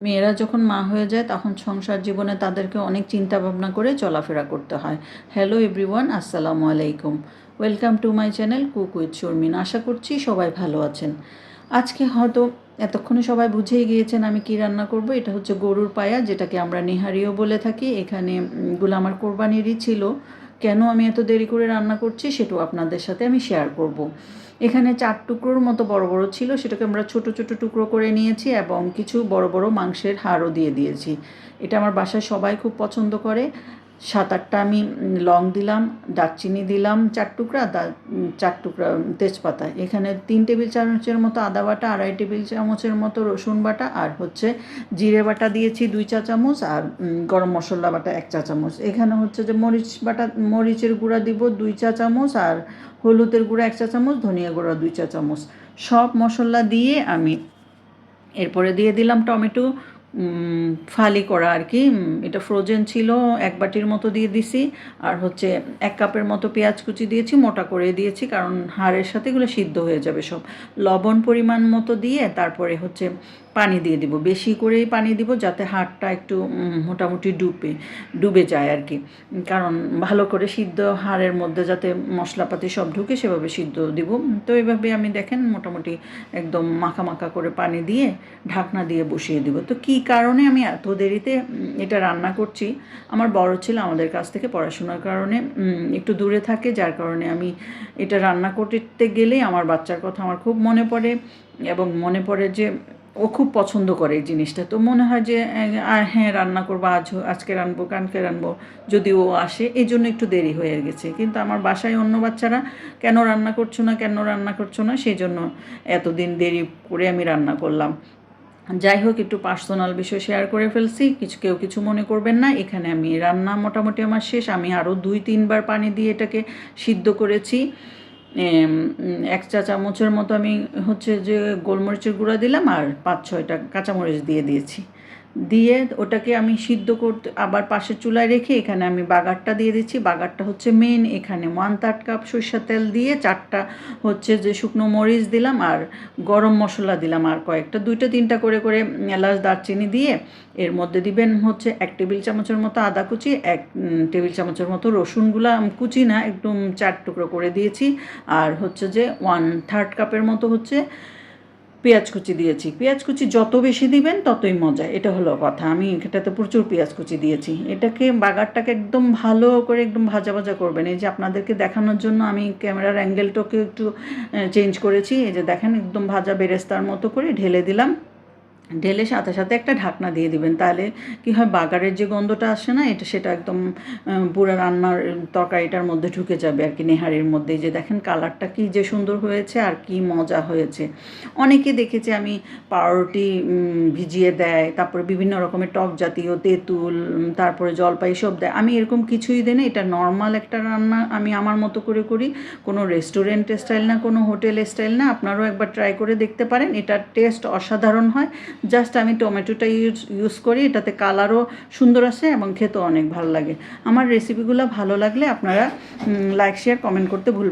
মেয়েরা যখন মা হয়ে যায় তখন সংসার জীবনে তাদেরকে অনেক চিন্তা ভাবনা করে চলাফেরা করতে হয়। হ্যালো এভরিওয়ান আসসালামু আলাইকুম। Welcome to my channel cook with Sharmin আশা করছি সবাই ভালো আছেন। আজকে হয়তো এতক্ষণে সবাই বুঝেই গিয়েছেন আমি কি রান্না করব। এটা হচ্ছে গরুর পায়া যেটাকে আমরা নেহারিও বলে থাকি। এখানে উম, গুলো আমার কোরবানিরই ছিল। কেন আমি এত দেরি করে রান্না করছি সেটাও আপনাদের সাথে আমি শেয়ার করব। এখানে চার টুকরোর মতো বড় বড় ছিল, সেটাকে আমরা ছোট ছোট টুকরো করে নিয়েছি এবং কিছু বড় বড় মাংসের হাড়ও দিয়ে দিয়েছি এটা আমার বাসায় সবাই খুব পছন্দ করে সাত আটটা আমি লং দিলাম, দারচিনি দিলাম, চার টুকরা চার টুকরা তেজপাতা। এখানে তিন টেবিল চামচের মতো আদা বাটা, আড়াই টেবিল চামচের মতো রসুন বাটা, আর হচ্ছে জিরে বাটা দিয়েছি দুই চা চামচ, আর গরম মশলা বাটা এক চা চামচ। এখানে হচ্ছে যে মরিচ বাটা, মরিচের গুঁড়া দিব দুই চা চামচ, আর হলুদের গুঁড়া এক চা চামচ, ধনিয়া গুঁড়া দুই চা চামচ। সব মশলা দিয়ে আমি এরপরে দিয়ে দিলাম টমেটো ফালি করা আর কি। এটা ফ্রোজেন ছিল, এক বাটির মতো দিয়ে দিছি, আর হচ্ছে এক কাপের মতো পেঁয়াজ কুচি দিয়েছি, মোটা করে দিয়েছি, কারণ হাড়ের সাথে এগুলো সিদ্ধ হয়ে যাবে সব। লবণ পরিমাণ মতো দিয়ে তারপরে হচ্ছে পানি দিয়ে দিব। বেশি করেই পানি দিব যাতে হাড়টা একটু মোটামুটি ডুবে ডুবে যায় আর কি কারণ ভালো করে সিদ্ধ হাড়ের মধ্যে যাতে মশলাপাতি সব ঢুকে সেভাবে সিদ্ধ দিব। তো এইভাবে আমি দেখেন মোটামুটি একদম মাখা মাখা করে পানি দিয়ে ঢাকনা দিয়ে বসিয়ে দিব। তো কী কারণে আমি এত দেরিতে এটা রান্না করছি? আমার বড় ছেলে আমাদের কাছ থেকে পড়াশোনার কারণে একটু দূরে থাকে। যার কারণে আমি এটা রান্না করতে গেলেই আমার বাচ্চার কথা আমার খুব মনে পড়ে এবং মনে পড়ে যে ও খুব পছন্দ করে এই জিনিসটা। তো মনে হয় যে হ্যাঁ রান্না করব, আজ আজকে রানবো কালকে রানবো যদি ও আসে, এই জন্য একটু দেরি হয়ে গেছে। কিন্তু আমার বাসায় অন্য বাচ্চারা কেন রান্না করছ না, কেন রান্না করছ না, সেই জন্য এতদিন দেরি করে আমি রান্না করলাম। যাই হোক, একটু পার্সোনাল বিষয় শেয়ার করে ফেলছি, কিছু কেউ কিছু মনে করবেন না, এখানে আমি রান্না মোটামুটি আমার শেষ। আমি আরও দুই, তিনবার পানি দিয়ে এটাকে সিদ্ধ করেছি। এক চা চামচের মতো আমি হচ্ছে যে গোলমরিচের গুঁড়া দিলাম আর পাঁচ ছয়টা কাঁচামরিচ দিয়ে দিয়েছি। দিয়ে ওটাকে আমি সিদ্ধ করতে, আবার পাশের চুলায় রেখে এখানে আমি বাগারটা দিয়ে দিচ্ছি। বাগারটা হচ্ছে মেন এখানে ওয়ান থার্ড কাপ সরিষার তেল দিয়ে চারটা হচ্ছে যে শুকনো মরিচ দিলাম আর গরম মশলা দিলাম আর কয়েকটা। দুইটা, তিনটা করে করে এলাচ, দারচিনি দিয়ে এর মধ্যে দিবেন হচ্ছে এক টেবিল চামচের মতো আদা কুচি, এক টেবিল চামচের মতো রসুনগুলা কুচি না, একদম চার টুকরো করে দিয়েছি। আর হচ্ছে যে ওয়ান থার্ড কাপের মতো হচ্ছে পেঁয়াজ কুচি দিয়েছি। পেঁয়াজ কুচি যত বেশি দিবেন, ততই মজা। এটা হলো কথা। আমি এটাতে প্রচুর পেঁয়াজ কুচি দিয়েছি। এটাকে, বাগারটাকে একদম ভালো করে একদম ভাজা ভাজা করবেন। এই যে আপনাদেরকে দেখানোর জন্য আমি ক্যামেরার অ্যাঙ্গেলটাকে একটু চেঞ্জ করেছি। এই যে দেখেন, একদম ভাজা বেরেস্তার মতো করে ঢেলে দিলাম। ঢেলে সাথে সাথে একটা ঢাকনা দিয়ে দিবেন। তাহলে কি হয়, বাগারের যে গন্ধটা আসে না, এটা সেটা একদম পুরো রান্নার তরকারিটার মধ্যে ঢুকে যাবে আর কি নেহারির মধ্যে। যে দেখেন কালারটা কি যে সুন্দর হয়েছে আর কি মজা হয়েছে। অনেকে দেখেছে আমি পাউরুটি ভিজিয়ে দেয়, তারপরে বিভিন্ন রকমের টক জাতীয় তেঁতুল তারপরে জলপাই সব দেয়। আমি এরকম কিছুই দিই না, এটা নর্মাল একটা রান্না আমি আমার মতো করে করি। কোনো রেস্টুরেন্ট স্টাইল না, কোনো হোটেল স্টাইল না, আপনারাও একবার ট্রাই করে দেখতে পারেন। এটার টেস্ট অসাধারণ হয়। জাস্ট আমি টমেটোটা ইউজ ইউজ করি, এটাতে কালারও সুন্দর আসে এবং খেতেও অনেক ভালো লাগে। আমার রেসিপিগুলো ভালো লাগলে আপনারা লাইক শেয়ার কমেন্ট করতে ভুল